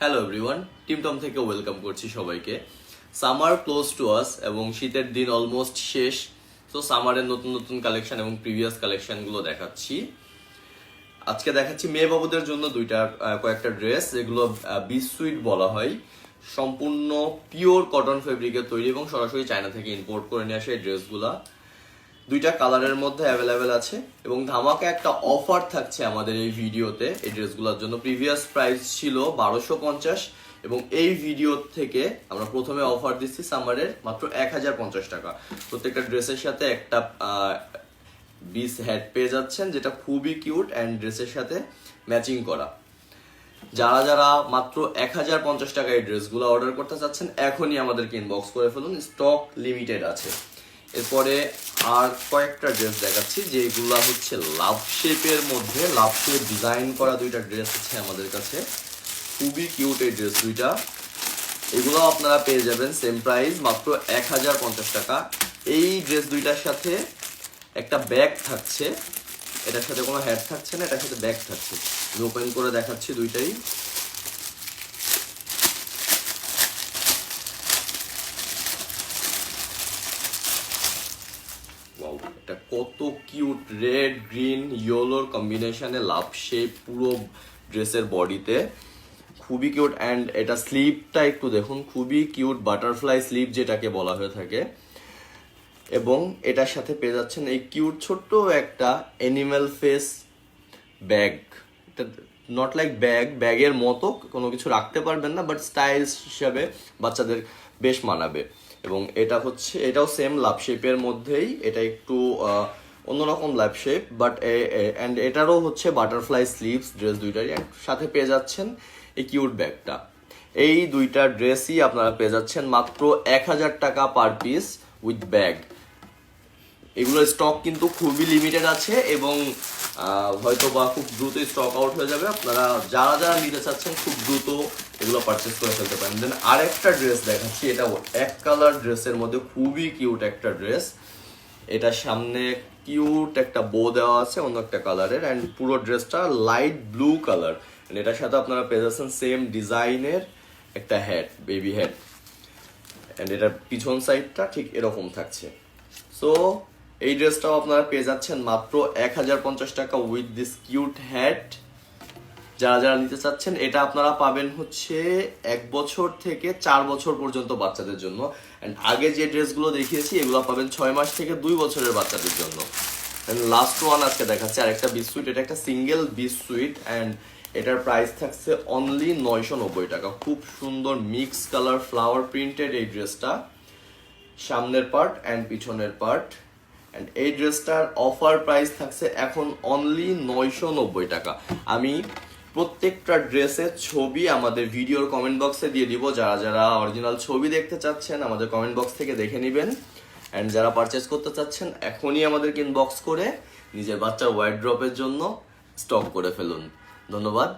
Hello everyone টিমটম থেকে welcome করছি সবাইকে। সামার ক্লোজ টু আস এবং শীতের দিন অলমোস্ট শেষ। তো সামারের নতুন নতুন কালেকশন এবং প্রিভিয়াস কালেকশনগুলো দেখাচ্ছি। আজকে দেখাচ্ছি মেয়ে বাবুদের জন্য দুইটা কয়েকটা ড্রেস যেগুলো বি সুইট বলা হয়। সম্পূর্ণ পিওর কটন ফেব্রিকের তৈরি এবং সরাসরি চায়না থেকে ইম্পোর্ট করে নিয়ে আসে এই ড্রেসগুলা দুইটা কালারের মধ্যে অ্যাভেলেবেল আছে এবং ধামাকা একটা অফার থাকছে আমাদের এই ভিডিওতে। এই ড্রেসগুলোর জন্য প্রিভিয়াস প্রাইস ছিল বারোশো পঞ্চাশ এবং এই ভিডিও থেকে আমরা প্রথমে অফার দিচ্ছি সামারের মাত্র এক হাজার পঞ্চাশ টাকা। প্রত্যেকটা ড্রেসের সাথে একটা বিস হ্যাড পেয়ে যাচ্ছেন, যেটা খুবই কিউট অ্যান্ড ড্রেসের সাথে ম্যাচিং করা। যারা যারা মাত্র এক হাজার পঞ্চাশ টাকা এই ড্রেসগুলো অর্ডার করতে চাচ্ছেন, এখনই আমাদেরকে ইনবক্স করে ফেলুন। স্টক লিমিটেড আছে। এরপরে আর কয়েকটা ড্রেস দেখাচ্ছি, যেগুলো হচ্ছে লাভ শেপের মধ্যে লাভ শেপ ডিজাইন করা দুইটা ড্রেস আছে আমাদের কাছে। খুবই কিউট এই ড্রেস দুইটা। এগুলো আপনারা পেয়ে যাবেন সেম প্রাইস মাত্র এক হাজার পঞ্চাশ টাকা। এই ড্রেস দুইটার সাথে একটা ব্যাগ থাকছে। এটার সাথে কোনো হ্যাড থাকছে না, এটার সাথে ব্যাগ থাকছে। ওপেন করে দেখাচ্ছি দুইটাই। এটা কত কিউট রেড গ্রিন ইয়েলোর কম্বিনেশনে লাভ শেপ পুরো ড্রেসের বডিতে খুবই কিউট অ্যান্ড এটা স্লিপটা একটু দেখুন, খুবই কিউট বাটারফ্লাই স্লিপ যেটাকে বলা হয়ে থাকে। এবং এটার সাথে পেয়ে যাচ্ছেন এই কিউট ছোট্ট একটা অ্যানিম্যাল ফেস ব্যাগ এটা নট লাইক ব্যাগ ব্যাগের মতো কোনো কিছু রাখতে পারবেন না বাট স্টাইল হিসাবে বাচ্চাদের বেশ মানাবে। এবং এটা হচ্ছে, এটাও সেম লাভ শেপের মধ্যেই, এটা একটু অন্যরকম লাভ শেপ বাট অ্যান্ড এটারও হচ্ছে বাটারফ্লাই স্লিভস ড্রেস দুইটারই সাথে পেয়ে যাচ্ছেন এই কিউট ব্যাগটা এই দুইটা ড্রেসই আপনারা পেয়ে যাচ্ছেন মাত্র এক হাজার টাকা পার পিস উইথ ব্যাগ এগুলোর স্টক কিন্তু খুবই লিমিটেড আছে এবং হয়তো বা খুব দ্রুত স্টক আউট হয়ে যাবে। আপনারা যারা যারা নিতে চাচ্ছেন খুব দ্রুত এগুলো পারচেস করে ফেলতে পারেন। দেন আরেকটা ড্রেস দেখাচ্ছি, এটা এক কালার ড্রেসের মধ্যে খুবই কিউট একটা ড্রেস এটা সামনে কিউট একটা বো দেওয়া আছে অন্য একটা কালারের অ্যান্ড পুরো ড্রেসটা লাইট ব্লু কালার এটার সাথে আপনারা পেয়ে যাচ্ছেন সেম ডিজাইনের একটা হেড বেবি হেড অ্যান্ড এটার পিছন সাইডটা ঠিক এরকম থাকছে। সো এই ড্রেসটাও আপনারা পেয়ে যাচ্ছেন মাত্র এক হাজার পঞ্চাশ টাকা উইথ দিস কিউট হ্যাট যারা যারা নিতে চাচ্ছেন, এটা আপনারা পাবেন হচ্ছে এক বছর থেকে চার বছর পর্যন্ত বাচ্চাদের জন্য। অ্যান্ড আগে যে ড্রেসগুলো দেখিয়েছি, এগুলো পাবেন ছয় মাস থেকে দুই বছরের বাচ্চাদের জন্য। লাস্ট ওয়ান আজকে দেখাচ্ছে আর একটা বিস্কুইট এটা একটা সিঙ্গেল বিস্কুইট অ্যান্ড এটার প্রাইস থাকছে অনলি নয়শো নব্বই টাকা। খুব সুন্দর মিক্স কালার ফ্লাওয়ার প্রিন্টেড এই ড্রেসটা। সামনের পার্ট অ্যান্ড পিছনের পার্ট অ্যান্ড এই ড্রেসটার অফার প্রাইস থাকছে এখন অনলি নয়শো নব্বই টাকা। আমি প্রত্যেকটা ড্রেসের ছবি আমাদের ভিডিওর কমেন্ট বক্সে দিয়ে দিব। যারা যারা অরিজিনাল ছবি দেখতে চাচ্ছেন, আমাদের কমেন্ট বক্স থেকে দেখে নেবেন। অ্যান্ড যারা পারচেস করতে চাচ্ছেন, এখনই আমাদেরকে ইনবক্স করে নিজের বাচ্চার ওয়াইড ড্রপের জন্য স্টক করে ফেলুন। ধন্যবাদ।